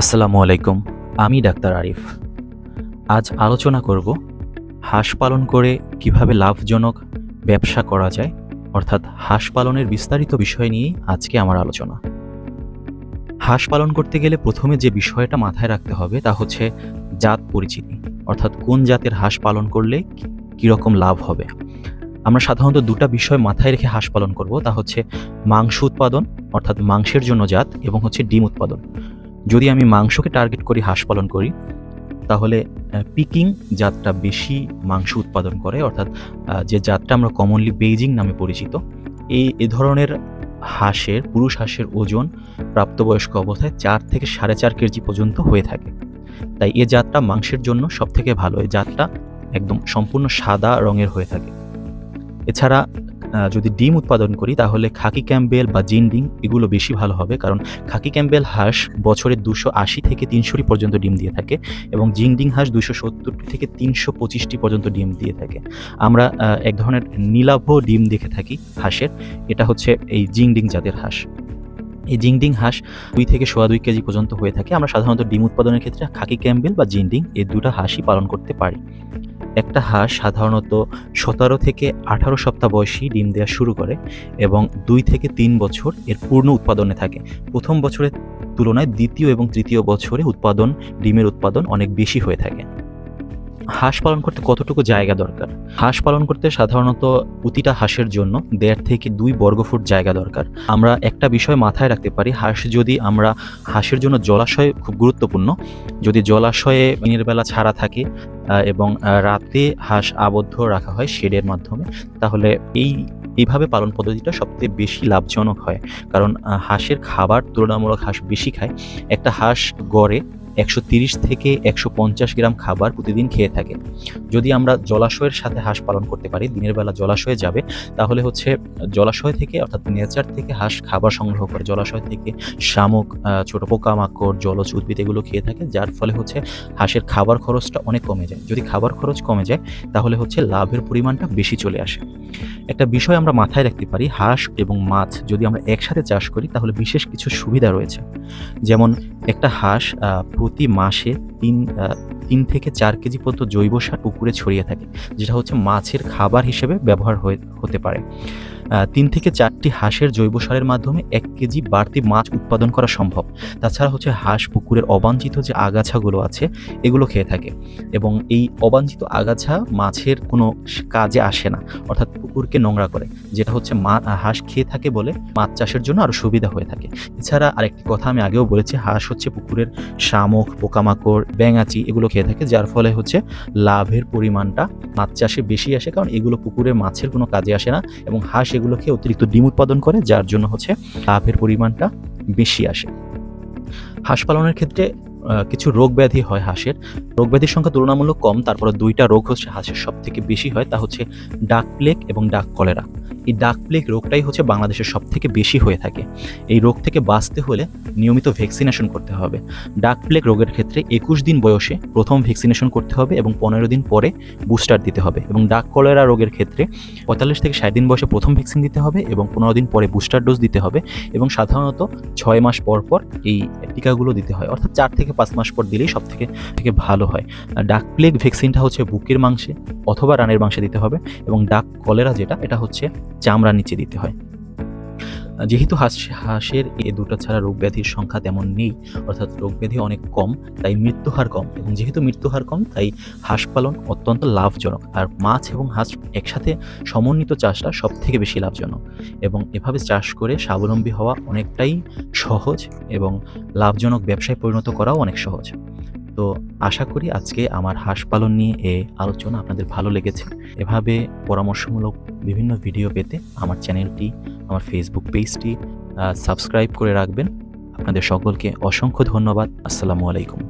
আসসালামু আলাইকুম, আমি ডাক্তার আরিফ। আজ আলোচনা করব হাঁস পালন করে কীভাবে লাভজনক ব্যবসা করা যায়, অর্থাৎ হাঁস পালনের বিস্তারিত বিষয় নিয়েই আজকে আমার আলোচনা। হাঁস পালন করতে গেলে প্রথমে যে বিষয়টা মাথায় রাখতে হবে তা হচ্ছে জাত পরিচিতি, অর্থাৎ কোন জাতের হাঁস পালন করলে কীরকম লাভ হবে। আমরা সাধারণত দুটো বিষয় মাথায় রেখে হাঁস পালন করব, তা হচ্ছে মাংস উৎপাদন, অর্থাৎ মাংসের জন্য জাত, এবং হচ্ছে ডিম উৎপাদন। যদি আমি মাংসকে টার্গেট করি, হাঁস পালন করি, তাহলে পিকিং জাতটা বেশি মাংস উৎপাদন করে, অর্থাৎ যে জাতটা আমরা কমনলি বেইজিং নামে পরিচিত, এই, এ ধরনের হাঁসের, পুরুষ হাঁসের ওজন প্রাপ্তবয়স্ক অবস্থায় চার থেকে সাড়ে চার কেজি পর্যন্ত হয়ে থাকে। তাই এ জাতটা মাংসের জন্য সবথেকে ভালো। এই জাতটা একদম সম্পূর্ণ সাদা রঙের হয়ে থাকে। এছাড়া যদি ডিম উৎপাদন করি, তাহলে খাকি ক্যাম্বেল বা জিন ডিম এগুলো বেশি ভালো হবে, কারণ খাকি ক্যাম্বেল হাঁস বছরে দুশো আশি থেকে তিনশোটি পর্যন্ত ডিম দিয়ে থাকে এবং জিংডিং হাঁস দুশো সত্তরটি থেকে তিনশো পঁচিশটি পর্যন্ত ডিম দিয়ে থাকে। আমরা এক ধরনের নীলাভ ডিম দেখে থাকি হাঁসের, এটা হচ্ছে এই জিং ডিং জাতের হাঁস। এই জিংডিং হাঁস দুই থেকে সোয়া দুই কেজি পর্যন্ত হয়ে থাকে। আমরা সাধারণত ডিম উৎপাদনের ক্ষেত্রে খাকি ক্যাম্বেল বা জিংডিং এই দুটো হাঁসই পালন করতে পারি। একটা হাঁস সাধারণত সতেরো থেকে আঠারো সপ্তাহ বয়সী ডিম দেওয়া শুরু করে এবং দুই থেকে তিন বছর এর পূর্ণ উৎপাদনে থাকে। প্রথম বছরের তুলনায় দ্বিতীয় এবং তৃতীয় বছরে উৎপাদন, ডিমের উৎপাদন অনেক বেশি হয়ে থাকে। হাঁস পালন করতে কতটুকু জায়গা দরকার? হাঁস পালন করতে সাধারণত প্রতিটা হাঁসের জন্য দেড় থেকে দুই বর্গফুট জায়গা দরকার। আমরা একটা বিষয় মাথায় রাখতে পারি, হাঁস যদি আমরা হাঁসের জন্য জলাশয় খুব গুরুত্বপূর্ণ, যদি জলাশয়ে দিনের বেলা ছাড়া থাকে এবং রাতে হাঁস আবদ্ধ রাখা হয় শেডের মাধ্যমে, তাহলে এই, এইভাবে পালন পদ্ধতিটা সবথেকে বেশি লাভজনক হয়। কারণ হাঁসের খাবার তুলনামূলক হাঁস বেশি খায়। একটা হাঁস গড়ে একশো থেকে একশো পঞ্চাশ গ্রাম খাবার প্রতিদিন খেয়ে থাকে যদি আমরা জলাশয়ের সাথে হাঁস পালন করতে পারি, দিনের বেলা জলাশয়ে যাবে, তাহলে হচ্ছে জলাশয় থেকে অর্থাৎ নেচার থেকে হাঁস খাবার সংগ্রহ করে, জলাশয় থেকে শামুক ছোট পোকামাকড়, জলজ উদ্ভিদ এগুলো খেয়ে থাকে, যার ফলে হচ্ছে হাঁসের খাবার খরচটা অনেক কমে যায়। যদি খাবার খরচ কমে যায়, তাহলে হচ্ছে লাভের পরিমাণটা বেশি চলে আসে। একটা বিষয় আমরা মাথায় রাখতে পারি, হাঁস এবং মাছ যদি আমরা একসাথে চাষ করি, তাহলে বিশেষ কিছু সুবিধা রয়েছে। যেমন একটা হাঁস প্রতি মাসে তিন তিন থেকে চার কেজি পর্যন্ত জৈব সার পুকুরে ছড়িয়ে থাকে, যেটা হচ্ছে মাছের খাবার হিসেবে ব্যবহার হয়ে, হতে পারে। তিন থেকে চারটি হাঁসের জৈব সারের মাধ্যমে এক কেজি বাড়তি মাছ উৎপাদন করা সম্ভব। তাছাড়া হচ্ছে হাঁস পুকুরের অবাঞ্ছিত যে আগাছাগুলো আছে, এগুলো খেয়ে থাকে এবং এই অবাঞ্ছিত আগাছা মাছের কোনো কাজে আসে না, অর্থাৎ পুকুরকে নোংরা করে, যেটা হচ্ছে মা, হাঁস খেয়ে থাকে বলে মাছ চাষের জন্য আরও সুবিধা হয়ে থাকে। এছাড়া আরেকটি কথা আমি আগেও বলেছি, হাঁস হচ্ছে পুকুরের শামুক, পোকামাকড় ব্যাঙাচি এগুলো খেয়ে থাকে, যার ফলে হচ্ছে লাভের পরিমাণটা মাছ চাষে বেশি আসে, কারণ এগুলো পুকুরে মাছের কোনো কাজে আসে না এবং হাঁস এগুলো খেয়ে অতিরিক্ত ডিম উৎপাদন করে, যার জন্য হচ্ছে লাভের পরিমাণটা বেশি আসে। হাঁস পালনের ক্ষেত্রে কিছু রোগ ব্যাধি হয় হাঁসের। রোগ ব্যাধির সংখ্যা তুলনামূলক কম, তারপরে দুইটা রোগ হচ্ছে হাঁসের সব থেকে বেশি হয়, তা হচ্ছে ডাক প্লেগ এবং ডাক কলেরা। এই ডাক প্লেগ রোগটাই হচ্ছে বাংলাদেশের সব থেকে বেশি হয়ে থাকে। এই রোগ থেকে বাঁচতে হলে নিয়মিত ভ্যাকসিনেশন করতে হবে। ডাক প্লেগ রোগের ক্ষেত্রে একুশ দিন বয়সে প্রথম ভ্যাকসিনেশন করতে হবে এবং পনেরো দিন পরে বুস্টার দিতে হবে এবং ডাক কলেরা রোগের ক্ষেত্রে পঁয়তাল্লিশ থেকে ষাট দিন বয়সে প্রথম ভ্যাকসিন দিতে হবে এবং পনেরো দিন পরে বুস্টার ডোজ দিতে হবে এবং সাধারণত ছয় মাস পর পর এই টিকাগুলো দিতে হয়। অর্থাৎ চার থেকে পাঁচ মাস পর দিলেই সব থেকে থেকে ভালো হয়। ডাক প্লেগ ভ্যাকসিনটা হচ্ছে বুকের মাংসে অথবা রানের মাংসে দিতে হবে এবং ডাক কলেরা যেটা, এটা হচ্ছে চামড়া নিচে দিতে হয়। যেহেতু হাঁস, হাঁসের এ দুটো ছাড়া রোগ ব্যাধির সংখ্যা তেমন নেই, অর্থাৎ রোগ ব্যাধি অনেক কম, তাই মৃত্যুহার কম এবং যেহেতু মৃত্যুহার কম, তাই হাঁস পালন অত্যন্ত লাভজনক। আর মাছ এবং হাঁস একসাথে সমন্বিত চাষটা সব থেকে বেশি লাভজনক এবং এভাবে চাষ করে স্বাবলম্বী হওয়া অনেকটাই সহজ এবং লাভজনক ব্যবসায় পরিণত করাও অনেক সহজ। তো আশা করি আজকে আমার হাঁস পালন নিয়ে এ আলোচনা আপনাদের ভালো লেগেছে। এভাবে পরামর্শমূলক বিভিন্ন ভিডিও পেতে আমার চ্যানেলটি, আমার ফেসবুক পেজটি সাবস্ক্রাইব করে রাখবেন। আপনাদের সকলকে অসংখ্য ধন্যবাদ। আসসালামু আলাইকুম।